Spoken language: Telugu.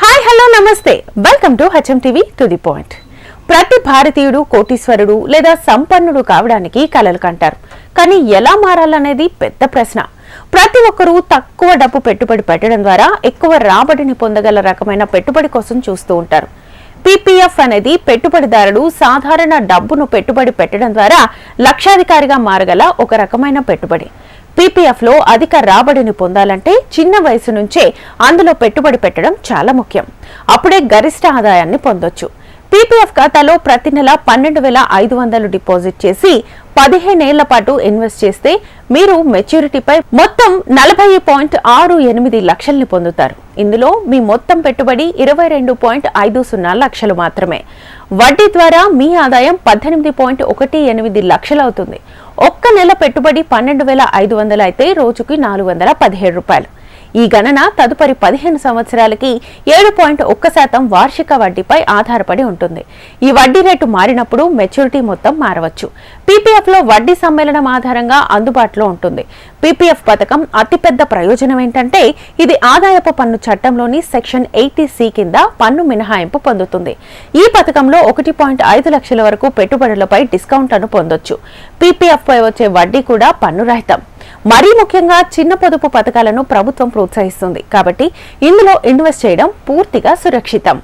Hi hello namaste. Welcome to HM TV to the point ప్రతి భారతీయుడు కోటీశ్వరుడు లేదా సంపన్నుడు కావడానికి కలలు కంటారు. కానీ ఎలా మారాలనేది పెద్ద ప్రశ్న. ప్రతి ఒక్కరూ తక్కువ డబ్బు పెట్టుబడి పెట్టడం ద్వారా ఎక్కువ రాబడిని పొందగల రకమైన పెట్టుబడి కోసం చూస్తూ ఉంటారు. పీపీఎఫ్ అనేది పెట్టుబడిదారుడు సాధారణ డబ్బును పెట్టుబడి పెట్టడం ద్వారా లక్షాధికారిగా మారగల ఒక రకమైన పెట్టుబడి. పీపీఎఫ్లో అధిక రాబడిని పొందాలంటే చిన్న వయసు నుంచే అందులో పెట్టుబడి పెట్టడం చాలా ముఖ్యం. అప్పుడే గరిష్ట ఆదాయాన్ని పొందొచ్చు. పీపీఎఫ్ ఖాతాలో ప్రతి నెల పన్నెండు వేల ఐదు వందలు డిపాజిట్ చేసి పదిహేనేళ్ళ పాటు ఇన్వెస్ట్ చేస్తే మీరు మెచ్యూరిటీపై మొత్తం నలభై పాయింట్ ఆరు ఎనిమిది లక్షల్ని పొందుతారు. ఇందులో మీ మొత్తం పెట్టుబడి ఇరవై రెండు పాయింట్ ఐదు సున్నా లక్షలు మాత్రమే. వడ్డీ ద్వారా మీ ఆదాయం పద్దెనిమిది పాయింట్ ఒకటి ఎనిమిది లక్షలు అవుతుంది. ఒక్క నెల పెట్టుబడి పన్నెండు వేల ఐదు వందలు అయితే రోజుకి నాలుగు వందల పదిహేడు రూపాయలు. ఈ గణన తదుపరి పదిహేను సంవత్సరాలకి ఏడు పాయింట్ ఒక్క శాతం వార్షిక వడ్డీపై ఆధారపడి ఉంటుంది. ఈ వడ్డీ రేటు మారినప్పుడు మెచ్యూరిటీ మొత్తం మారవచ్చు. పీపీఎఫ్లో వడ్డీ సమ్మేళనం ఆధారంగా అందుబాటులో ఉంటుంది. పీపీఎఫ్ పథకం అతిపెద్ద ప్రయోజనం ఏంటంటే ఇది ఆదాయపు పన్ను చట్టంలోని సెక్షన్ ఎయిటీ సి కింద పన్ను మినహాయింపు పొందుతుంది. ఈ పథకంలో ఒకటి పాయింట్ ఐదు లక్షల వరకు పెట్టుబడులపై డిస్కౌంట్లను పొందొచ్చు. పీపీఎఫ్పై వచ్చే వడ్డీ కూడా పన్ను రహితం. మరీ ముఖ్యంగా చిన్న పొదుపు పథకాలను ప్రభుత్వం ప్రోత్సహిస్తుంది. కాబట్టి ఇందులో ఇన్వెస్ట్ చేయడం పూర్తిగా సురక్షితం.